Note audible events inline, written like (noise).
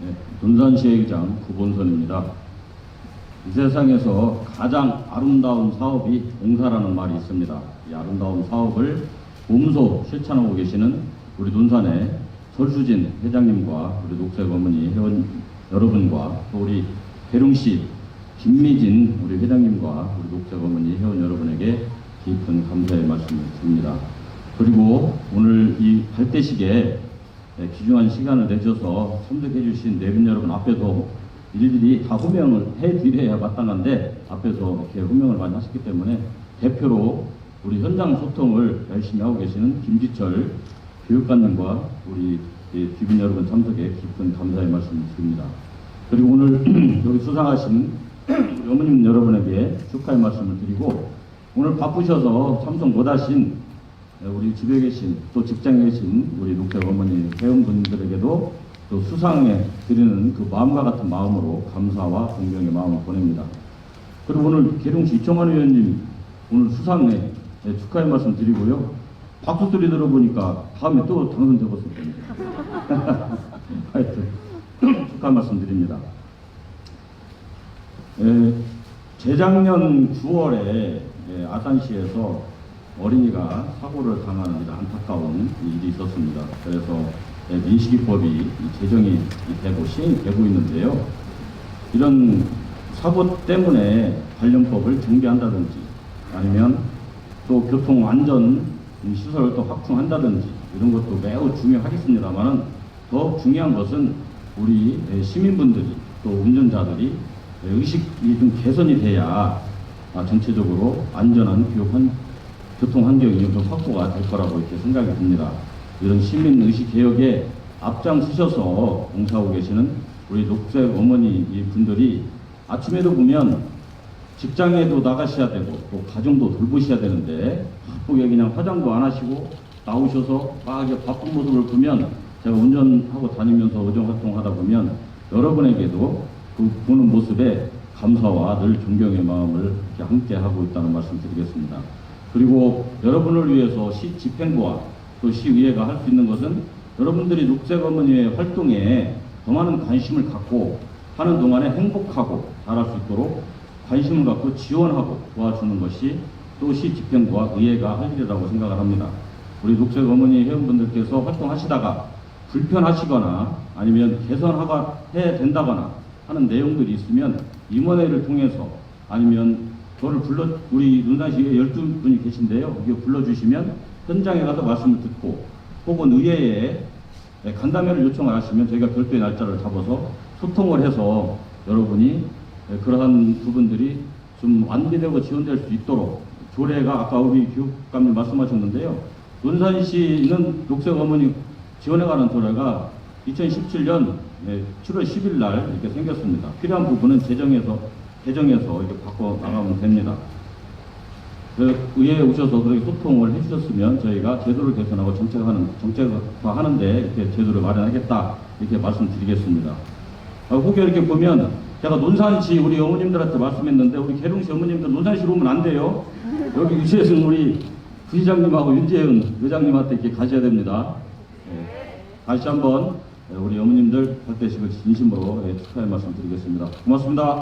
네, 논산시의장 구본선입니다. 이 세상에서 가장 아름다운 사업이 봉사라는 말이 있습니다. 이 아름다운 사업을 몸소 실천하고 계시는 우리 논산의 설수진 회장님과 우리 녹색 어머니 회원 여러분과 또 우리 대릉시 김미진 우리 회장님과 우리 녹색 어머니 회원 여러분에게 깊은 감사의 말씀을 드립니다. 그리고 오늘 이 발대식에 네, 귀중한 시간을 내줘서 참석해 주신 내빈 여러분 앞에도 일일이 다 호명을 해드려야 마땅한데 앞에서 이렇게 호명을 많이 하셨기 때문에 대표로 우리 현장 소통을 열심히 하고 계시는 김지철 교육관님과 우리 이 주민 여러분 참석에 깊은 감사의 말씀을 드립니다. 그리고 오늘 (clears throat) 여기 수상하신 우리 어머님 여러분에게 축하의 말씀을 드리고 오늘 바쁘셔서 참석 못하신 네, 우리 집에 계신 또 직장에 계신 우리 녹색 어머니 회원분들에게도 또 수상에 드리는 그 마음과 같은 마음으로 감사와 존경의 마음을 보냅니다. 그리고 오늘 계룡시 이청환 의원님 오늘 수상에 네, 축하의 말씀 드리고요. 박수 소리 들어보니까 다음에 또 당선되었을 겁니다. (laughs) 하여튼 축하 말씀 드립니다. 에, 재작년 9월에 예, 아산시에서 어린이가 사고를 당하는 이런 안타까운 일이 있었습니다. 그래서 예, 민식이법이 이 제정이 이 되고 시행이 되고 있는데요. 이런 사고 때문에 관련법을 정비한다든지 아니면 또 교통 안전 시설을 또 확충한다든지 이런 것도 매우 중요하겠습니다만은 더 중요한 것은 우리 예, 시민분들이 또 운전자들이 예, 의식이 좀 개선이 돼야 아, 전체적으로 안전한 교육한 교통 환경이 좀 확보가 될 거라고 이렇게 생각이 듭니다. 이런 시민 의식 개혁에 앞장서셔서 봉사하고 계시는 우리 녹색 어머니 이 분들이 아침에도 보면 직장에도 나가셔야 되고 또 가정도 돌보셔야 되는데 바쁘게 그냥 화장도 안 하시고 나오셔서 막 바쁜 모습을 보면 제가 운전하고 다니면서 의정 활동하다 보면 여러분에게도 그 보는 모습에 감사와 늘 존경의 마음을 함께 하고 있다는 말씀 드리겠습니다. 그리고 여러분을 위해서 시 집행부와 또 시의회가 할 수 있는 것은 여러분들이 녹색 어머니의 활동에 더 많은 관심을 갖고 하는 동안에 행복하고 잘할 수 있도록 관심을 갖고 지원하고 도와주는 것이 또 시 집행부와 의회가 할 일이라고 생각을 합니다. 우리 녹색 어머니 회원분들께서 활동하시다가 불편하시거나 아니면 개선하가 해야 된다거나 하는 내용들이 있으면 임원회를 통해서 아니면 저를 불러 우리 논산시에 12분이 계신데요. 여기 불러주시면 현장에 가서 말씀을 듣고 혹은 의회에 네, 간담회를 요청을 하시면 저희가 별도의 날짜를 잡아서 소통을 해서 여러분이 네, 그러한 부분들이 좀 완비되고 지원될 수 있도록 조례가 아까 우리 교육감님 말씀하셨는데요. 논산시는 녹색 어머니 지원해가는 조례가 2017년 7월 10일 날 이렇게 생겼습니다. 필요한 부분은 재정에서 개정해서 이렇게 바꿔 나가면 됩니다. 그 의회에 오셔서 그렇게 소통을 해주셨으면 저희가 제도를 개선하고 정책하는 정책화하는데 이렇게 제도를 마련하겠다 이렇게 말씀드리겠습니다. 아, 혹여 이렇게 보면 제가 논산시 우리 어머님들한테 말씀했는데 우리 계룡시 어머님들 논산시로 오면 안 돼요. 여기 유시에서는 우리 부시장님하고 윤재은 회장님한테 이렇게 가셔야 됩니다. 예, 다시 한번 우리 어머님들 발대식을 진심으로 예, 축하의 말씀 드리겠습니다. 고맙습니다.